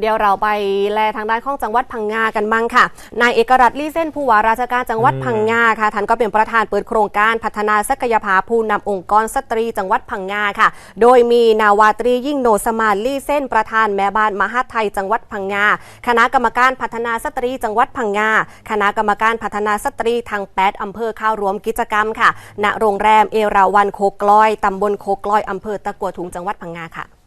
เดี๋ยวเราไปแลทางด้านของจังหวัดพังงากันบ้างค่ะ นายเอกรัตน์ลี่เส้นผู้ว่าราชการจังหวัดพังงาค่ะ ท่านก็เป็นประธานเปิดโครงการพัฒนาศักยภาพผู้นำองค์กรสตรีจังหวัดพังงาค่ะ โดยมีนาวาตรียิ่งโนสมานลี่เส้นประธานแม่บ้านมหาดไทยจังหวัดพังงา คณะกรรมการพัฒนาสตรีจังหวัดพังงา คณะกรรมการพัฒนาสตรีทางแปดอำเภอเข้ารวมกิจกรรมค่ะ ณ โรงแรมเอราวันโคกลอยตำบลโคกลอยอำเภอตะกัวถุงจังหวัดพังงาค่ะเอ่อ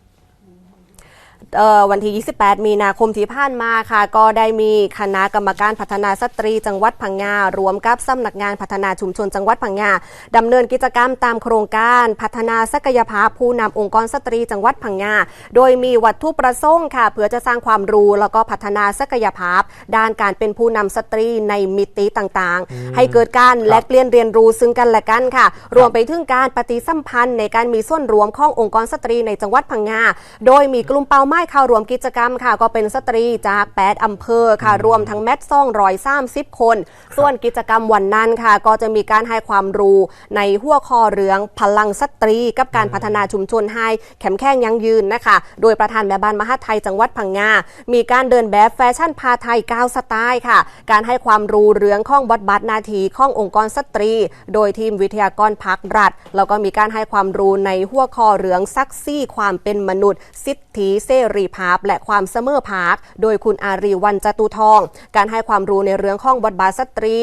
วันที่ 28 มีนาคมที่ผ่านมาค่ะ ก็ได้มีคณะกรรมการพัฒนาสตรีจังหวัดพังงา รวมกับสำนักงานพัฒนาชุมชนจังหวัดพังงาดำเนินกิจกรรมตามโครงการพัฒนาศักยภาพผู้นำองค์กรสตรีจังหวัดพังงา โดยมีวัตถุประสงค์ค่ะ เพื่อจะสร้างความรู้แล้วก็พัฒนาศักยภาพ ด้านการเป็นผู้นำสตรีในมิติต่างๆ ให้เกิดการแลกเปลี่ยนเรียนรู้ซึ่งกันและกันค่ะ รวมไปถึงการปฏิสัมพันธ์ในการมีส่วนรวมขององค์กรสตรีในจังหวัดพังงา โดยมีกลุ่มเป้าหมายเข้ารวมกิจกรรมค่ะ ก็เป็นสตรีจาก 8 อำเภอค่ะ รวมทั้งแมทซ่องรอยสามสิบคน ส่วนกิจกรรมวันนั้นค่ะ ก็จะมีการให้ความรู้ในหัวข้อเรื่องพลังสตรี กับการพัฒนาชุมชนให้แข็งแข็งยั่งยืนนะคะ โดยประธานแม่บ้านมหาดไทยจังหวัดพังงา มีการเดินแบบแฟชั่นพาไทยก้าวสไตล์ค่ะ การให้ความรู้เรื่องข้องบทบาทหนาทีข้ององค์กรสตรี โดยทีมวิทยากรพักรัฐแล้วก็มีการให้ความรู้ในหัวข้อเรื่องซักซี่ความเป็นมนุษย์สิทธิเสรีภาพและความเสมอภาคโดยคุณอารีวันจตุทอง การให้ความรู้ในเรื่องข้องบทบาทสตรี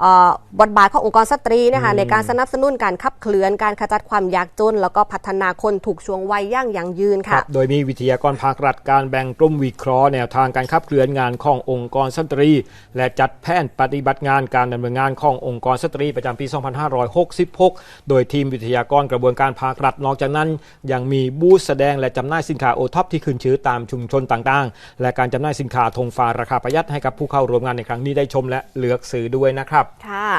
เอ่อบทบาทขององค์กรสตรีนะคะในการสนับสนุนการขับเคลื่อนการขจัดความยากจน แล้วก็พัฒนาคนถูกช่วงวัยย่างยั่งยืนคค่ะรับโดยมีวิทยากรภาครัฐการแบ่งกลุ่มวิเคราะห์แนวทางการขับเคลื่อนงานขององค์กรสตรี และจัดแผนปฏิบัติงานการดำเนินงานขององค์กรสตรีประจำปี 2566 โดยทีมวิทยากรกระบวนการภาครัฐนอกจากนั้น ยังมีบูธแสดงและจำหน่ายสินค้าโอท็อปที่ขึ้นชื่อตามชุมชนต่างๆ และการจำหน่ายสินค้าธงฟ้าราคาประหยัดให้กับผู้เข้าร่วมงานในครั้งนี้ได้ชมและเลือกซื้อด้วยนะครับค่ะ